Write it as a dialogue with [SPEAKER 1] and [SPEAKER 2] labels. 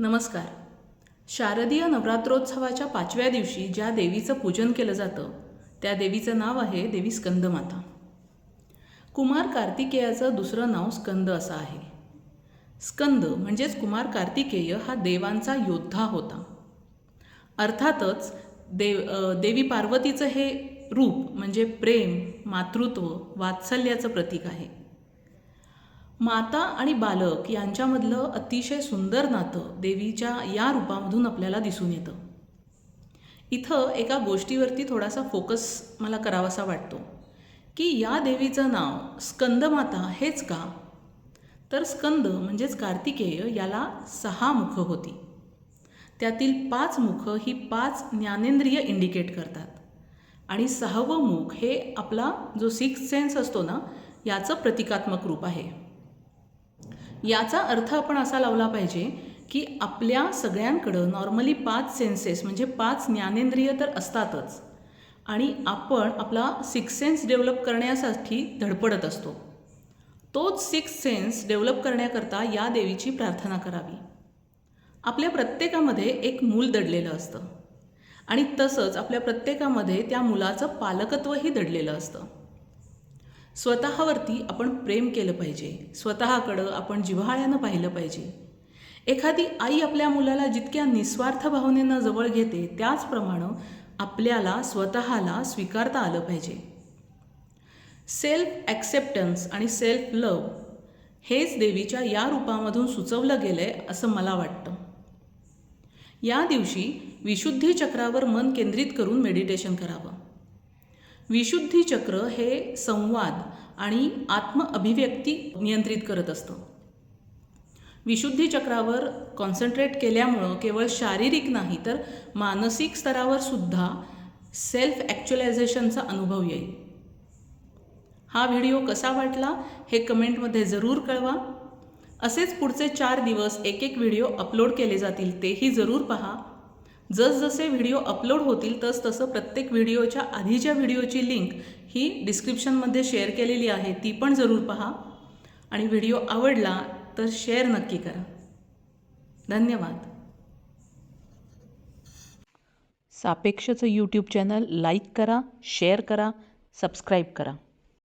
[SPEAKER 1] नमस्कार. शारदीय नवरात्रोत्सवाच्या पाचव्या दिवशी ज्या देवीचं पूजन केलं जातं त्या देवीचं नाव आहे देवी स्कंदमाता. कुमार कार्तिकेयाचं दुसरं नाव स्कंद असं आहे. स्कंद म्हणजेच कुमार कार्तिकेय हा देवांचा योद्धा होता. अर्थातच देव देवी पार्वतीचं हे रूप म्हणजे प्रेम मातृत्व वात्सल्याचं प्रतीक आहे. माता आणि बालक यांच्यामधलं अतिशय सुंदर नातं देवीच्या या रूपामधून आपल्याला दिसून येतं. इथं एका गोष्टीवरती थोडासा फोकस मला करावासा वाटतो की या देवीचं नाव स्कंदमाता हेच का? तर स्कंद म्हणजेच कार्तिकेय याला सहा मुखं होती. त्यातील पाच मुखं ही पाच ज्ञानेंद्रिय इंडिकेट करतात. आणि सहावं मुख हे आपला जो सिक्स सेन्स असतो ना याचं प्रतिकात्मक रूप आहे. याचा अर्थ आपण असा लावला पाहिजे की आपल्या सगळ्यांकडं नॉर्मली पाच सेन्सेस म्हणजे पाच ज्ञानेंद्रिय तर असतातच. आणि आपण आपला सिक्स सेन्स डेव्हलप करण्यासाठी धडपडत असतो. तोच सिक्स सेन्स डेव्हलप करण्याकरता या देवीची प्रार्थना करावी. आपल्या प्रत्येकामध्ये एक मूल दडलेलं असतं. आणि तसंच आपल्या प्रत्येकामध्ये त्या मुलाचं पालकत्वही दडलेलं असतं. स्वतःवरती आपण प्रेम केलं पाहिजे. स्वतःकडं आपण जिव्हाळ्यानं पाहिलं पाहिजे. एखादी आई आपल्या मुलाला जितक्या निस्वार्थ भावनेनं जवळ घेते त्याचप्रमाणे आपल्याला स्वतःला स्वीकारता आलं पाहिजे. सेल्फ ॲक्सेप्टन्स आणि सेल्फ लव हेच देवीच्या या रूपामधून सुचवलं गेलं आहे असं मला वाटतं. या दिवशी विशुद्धी चक्रावर मन केंद्रित करून मेडिटेशन करावं. विशुद्धी चक्र हे संवाद आणि आत्मअभिव्यक्ती नियंत्रित करत असतं. विशुद्धी चक्रावर कॉन्सन्ट्रेट केल्यामुळं केवळ शारीरिक नाही तर मानसिक स्तरावर सुद्धा सेल्फ ॲक्च्युलायझेशनचा अनुभव येईल. हा व्हिडिओ कसा वाटला हे कमेंटमध्ये जरूर कळवा. असेच पुढचे चार दिवस एक एक व्हिडिओ अपलोड केले जातील तेही जरूर पहा. जसजसे व्हिडिओ अपलोड होतील तस तसं प्रत्येक व्हिडिओच्या आधीच्या व्हिडिओची लिंक ही डिस्क्रिप्शनमध्ये शेअर केलेली आहे ती पण जरूर पहा. आणि व्हिडिओ आवडला तर शेअर नक्की करा. धन्यवाद. सापेक्षचं यूट्यूब चॅनल लाईक करा शेअर करा सबस्क्राईब करा.